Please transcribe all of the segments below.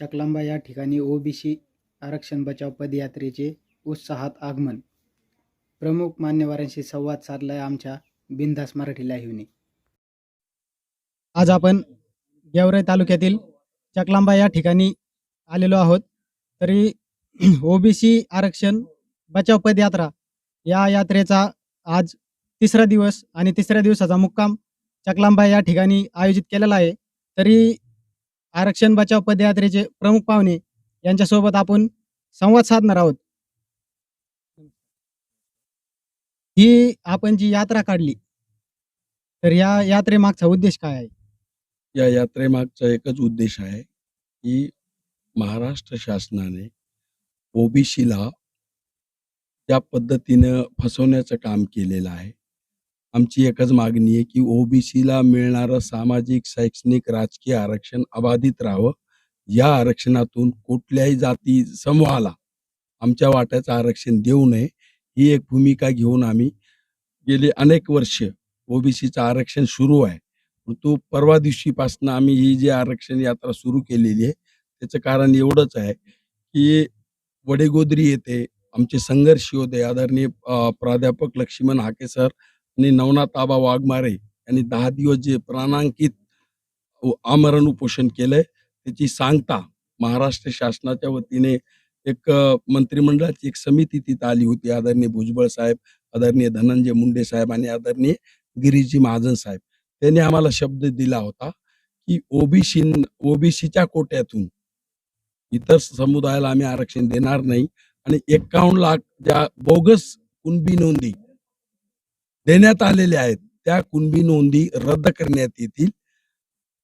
चकलांबा या ठिकाणी ओबीसी आरक्षण बचाव पदयात्रेचे उत्साहात आगमन. प्रमुख मान्यवरांशी संवाद साधलाय आमच्या बिनधास मराठी लाईव्हने. आज आपण गेवराई तालुक्यातील चकलांबा या ठिकाणी आलेलो आहोत. तरी ओबीसी आरक्षण बचाव पदयात्रा या यात्रेचा आज तिसरा दिवस आणि तिसऱ्या दिवसाचा मुक्काम चकलांबा या ठिकाणी आयोजित केलेला आहे. तरी आरक्षण बचाव पदयात्रेचे प्रमुख पाहुणे यांच्यासोबत आपण संवाद साधणार आहोत. ही आपण जी यात्रा काढली तर या यात्रेमागचा उद्देश काय आहे? या यात्रेमागचा एकच उद्देश आहे की महाराष्ट्र शासनाने ओबीसीला ज्या पद्धतीनं फसवण्याचं काम केलेलं आहे. आमची एकच मागणी आहे की ओबीसीला मिळणारं सामाजिक शैक्षणिक राजकीय आरक्षण अबाधित राहावं. या आरक्षणातून कुठल्याही जाती समूहाला आमच्या वाट्याचं आरक्षण देऊ नये. ही एक भूमिका घेऊन आम्ही गेली अनेक वर्ष ओबीसीचं आरक्षण सुरू आहे. परंतु परवा दिवशीपासून आम्ही ही जी आरक्षण यात्रा सुरू केलेली आहे त्याचं कारण एवढंच आहे की वडेगोद्री येथे आमचे संघर्ष होते. आदरणीय प्राध्यापक लक्ष्मण हाके सर आणि नवनाथ आबा वाघमारे यांनी दहा दिवस जे प्राणांकित आमरण उपोषण केलंय त्याची सांगता महाराष्ट्र शासनाच्या वतीने एक मंत्रिमंडळाची एक समिती तिथं आली होती आदरणीय भुजबळ साहेब आदरणीय धनंजय मुंडे साहेब आणि आदरणीय गिरीजी महाजन साहेब. त्यांनी आम्हाला शब्द दिला होता की ओबीसी ओबीसीच्या कोट्यातून इतर समुदायाला आम्ही आरक्षण देणार नाही आणि एकावन्न लाख ज्या बोगस कुणबी नोंदी देण्यात आलेल्या आहेत. त्या कुणबी नोंदी रद्द करण्यात येतील.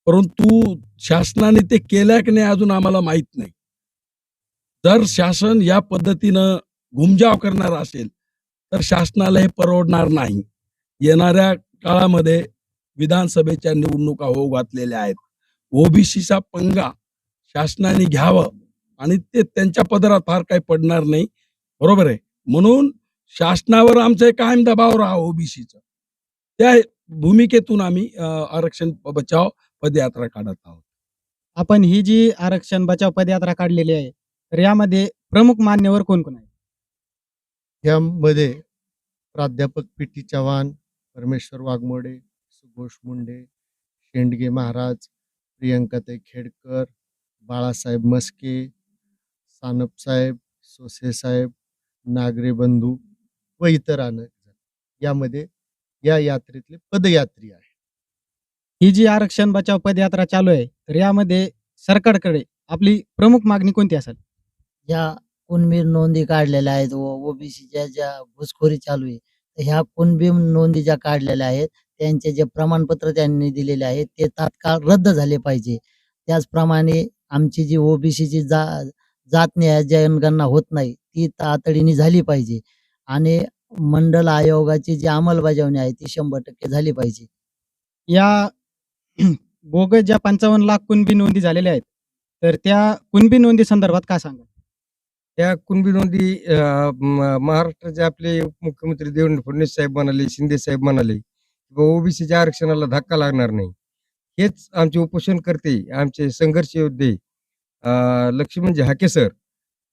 परंतु शासनाने ते केल्या की नाही अजून आम्हाला माहीत नाही. जर शासन या पद्धतीनं घुमजाव करणार असेल तर शासनाला हे परवडणार नाही. येणाऱ्या काळामध्ये विधानसभेच्या निवडणुका होऊ घातलेल्या आहेत. ओबीसीचा पंगा शासनाने घ्यावं आणि ते त्यांच्या पदरात फार काही पडणार नाही. बरोबर आहे. म्हणून शासनावर आमचा एक कायम दबाव राहा ओबीसीचा. त्या भूमिकेतून आम्ही आरक्षण बचाव पदयात्रा काढत आहोत. आपण ही जी आरक्षण बचाव पदयात्रा काढलेली आहे तर यामध्ये प्रमुख मान्यवर कोण कोण आहे यामध्ये प्राध्यापक पी टी चव्हाण परमेश्वर वाघमोडे सुघोष मुंडे शेंडगे महाराज प्रियंकाताई खेडकर बाळासाहेब मस्के सानपसाहेब सोसेसाहेब नागरे बंधू व इतर अनेक जण यामध्ये या यात्रेतले पदयात्री आहे ही जी आरक्षण बचाव पदयात्रा चालू आहे तर यामध्ये सरकारकडे आपली प्रमुख मागणी कोणती असेल? ज्या कुणबी नोंदी काढलेल्या आहेत व ओबीसीच्या ज्या घुसखोरी चालू आहे तर ह्या कुणबी नोंदी ज्या काढलेल्या आहेत त्यांचे जे प्रमाणपत्र त्यांनी दिलेले आहेत ते तात्काळ रद्द झाले पाहिजे. त्याचप्रमाणे आमची जी ओबीसीची जा जातनिहाय जनगणना होत नाही ती तातडीने झाली पाहिजे. आणि मंडल आयोगाची जी अंमलबजावणी आहे ती शंभर टक्के झाली पाहिजे. या बोगस ज्या पंचावन्न लाख कुणबी नोंदी झालेल्या आहेत तर त्या कुणबी नोंदी संदर्भात काय सांगा त्या कुणबी नोंदी महाराष्ट्राचे आपले मुख्यमंत्री देवेंद्र फडणवीस साहेब म्हणाले शिंदे साहेब म्हणाले ओबीसीच्या आरक्षणाला धक्का लागणार नाही. हेच आमचे उपोषण करते आमचे संघर्ष योद्धे लक्ष्मणजी हाके सर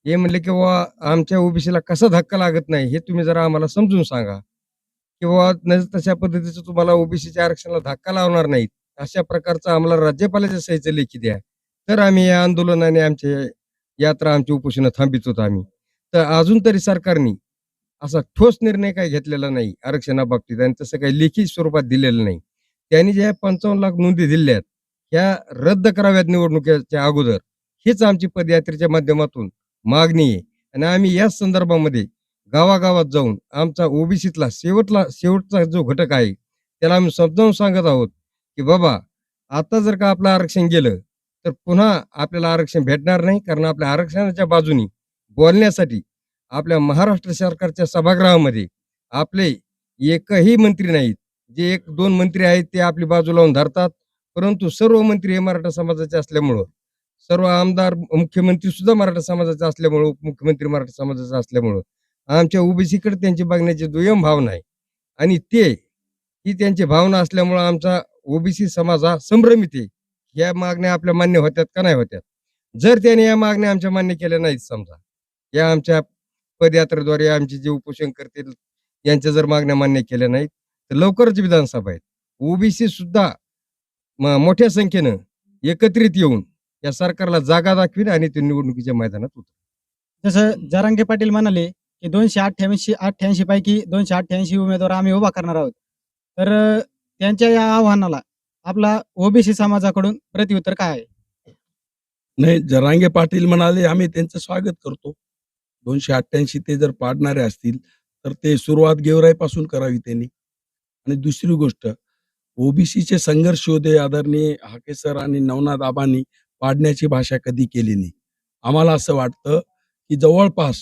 हे म्हणले की बाबा आमच्या ओबीसीला कसा धक्का लागत नाही हे तुम्ही जरा आम्हाला समजून सांगा. किंवा न तशा पद्धतीचं तुम्हाला ओबीसीच्या आरक्षणाला धक्का लावणार नाहीत. अशा प्रकारचं आम्हाला राज्यपालाच्या सहीचं लेखी द्या. तर आम्ही या आंदोलनाने आमचे यात्रा आमची उपोषण थांबित होतो आम्ही. तर अजून तरी सरकारने असा ठोस निर्णय काही घेतलेला नाही आरक्षणाबाबतीत आणि तसं काही लेखी स्वरूपात दिलेलं नाही. त्यांनी ज्या पंचावन्न लाख नोंदी दिल्यात ह्या रद्द कराव्यात निवडणुकीच्या अगोदर. हीच आमची पदयात्रेच्या माध्यमातून मागणी आहे. आणि आम्ही याच संदर्भामध्ये गावागावात जाऊन आमचा ओबीसीतला शेवटला शेवटचा जो घटक आहे त्याला आम्ही समजावून सांगत आहोत की बाबा आता जर का आपलं आरक्षण गेलं तर पुन्हा आपल्याला आरक्षण भेटणार नाही कारण आपल्या आरक्षणाच्या बाजूनी बोलण्यासाठी आपल्या महाराष्ट्र सरकारच्या सभागृहामध्ये आपले एकही मंत्री नाहीत. जे एक दोन मंत्री आहेत ते आपली बाजू लावून धरतात. परंतु सर्व मंत्री हे मराठा समाजाचे असल्यामुळं सर्व आमदार मुख्यमंत्री सुद्धा मराठा समाजाचा असल्यामुळं उपमुख्यमंत्री मराठा समाजाचा असल्यामुळं आमच्या ओबीसीकडे त्यांची बघण्याची दुय्यम भावना आहे. आणि ते ही त्यांची भावना असल्यामुळं आमचा ओबीसी समाज हा संभ्रमित आहे. या मागण्या आपल्या मान्य होत्यात का नाही होत्यात? जर त्याने या मागण्या आमच्या मान्य केल्या नाहीत समजा या आमच्या पदयात्रेद्वारे आमचे जे उपोषण करतील यांच्या जर मागण्या मान्य केल्या नाहीत तर लवकरच विधानसभा आहेत. ओबीसी सुद्धा मोठ्या संख्येनं एकत्रित येऊन या सरकारला जागा दाखवीन आणि ते निवडणुकीच्या मैदानात उतर जसं जरांगे पाटील म्हणाले की दोनशे अठ्ठ्याऐंशी अठ्ठ्याऐंशी पैकी दोनशे अठ्ठ्याऐंशी उमेदवार आम्ही उभा करणार आहोत. तर त्यांच्या या आव्हानाला आपला ओबीसी समाजाकडून प्रत्युत्तर काय आहे? नाही जरांगे पाटील म्हणाले आम्ही त्यांचं स्वागत करतो. दोनशे अठ्ठ्याऐंशी ते जर पाडणारे असतील तर ते सुरुवात गेवराईपासून करावी त्यांनी. आणि दुसरी गोष्ट ओबीसीचे संघर्ष होते आदरणीय हाके सर आणि नवनाथ आबांनी. पाडण्याची भाषा कधी केली नाही. आम्हाला असं वाटतं की जवळपास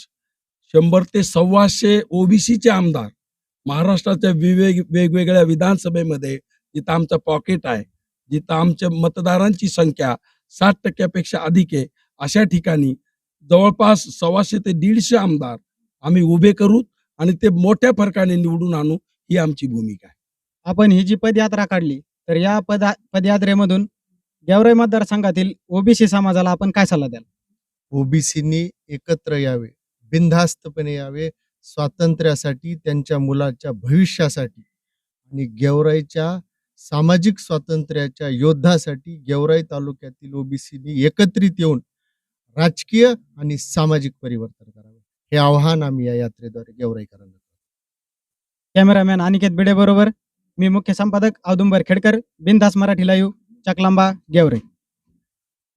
शंभर ते सव्वाशे ओबीसीचे आमदार महाराष्ट्राच्या विवेग वेगवेगळ्या विधानसभेमध्ये जिथं आमचं पॉकेट आहे जिथं आमच्या मतदारांची संख्या साठ टक्क्यापेक्षा अधिक आहे अशा ठिकाणी जवळपास सव्वाशे ते दीडशे आमदार आम्ही उभे करू आणि ते मोठ्या फरकाने निवडून आणू ही आमची भूमिका आहे. आपण ही जी पदयात्रा काढली तर या पदा पदयात्रेमधून गेवराई मतदारसंघातील ओबीसी समाजाला आपण काय सल्ला द्याल? ओबीसीनी एकत्र यावे बिनधास्तपणे यावे स्वातंत्र्यासाठी त्यांच्या मुलाच्या भविष्यासाठी आणि गेवराईच्या सामाजिक स्वातंत्र्याच्या योद्धासाठी गेवराई तालुक्यातील ओबीसीनी एकत्रित येऊन राजकीय आणि सामाजिक परिवर्तन करावे. हे आव्हान आम्ही या यात्रेद्वारे गेवराईकरांना. कॅमेरामॅन अनिकेत बिडे बरोबर. मी मुख्य संपादक औदुंबर खेडकर. बिनधास मराठी लाईव्ह चकलांबा गेवरे.